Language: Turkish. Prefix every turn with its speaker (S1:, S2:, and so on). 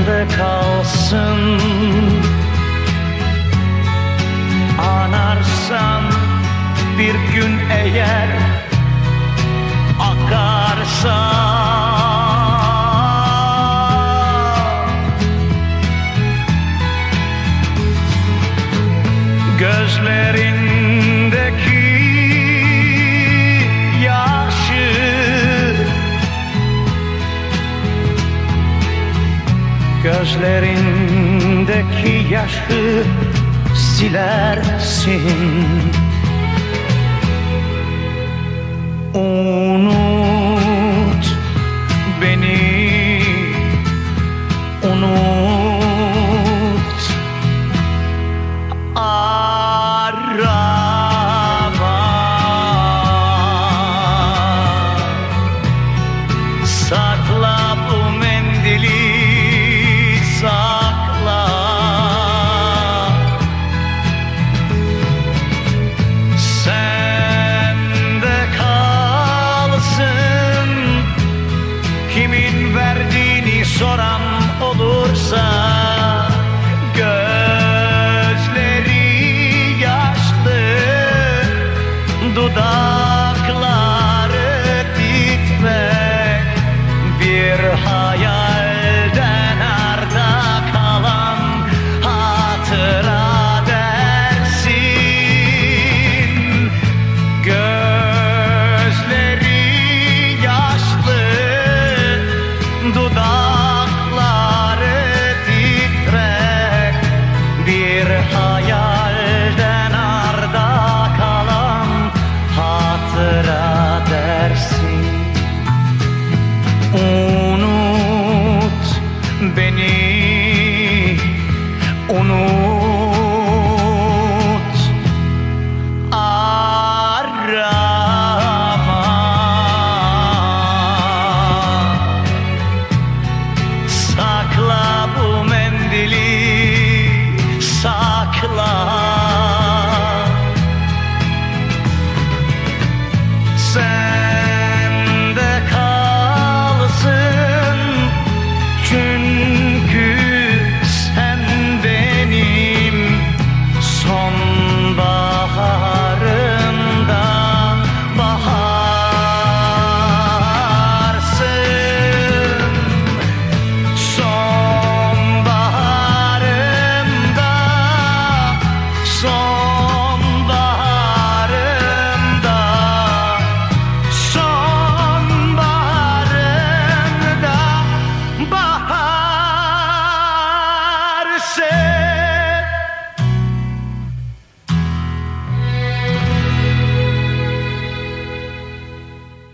S1: sende kalsın. Anarsan bir gün eğer akarsa Gözlerindeki yaşı Gözlerindeki yaşı silersin do da unut. Arama. Sakla bu mendili sakla. Sen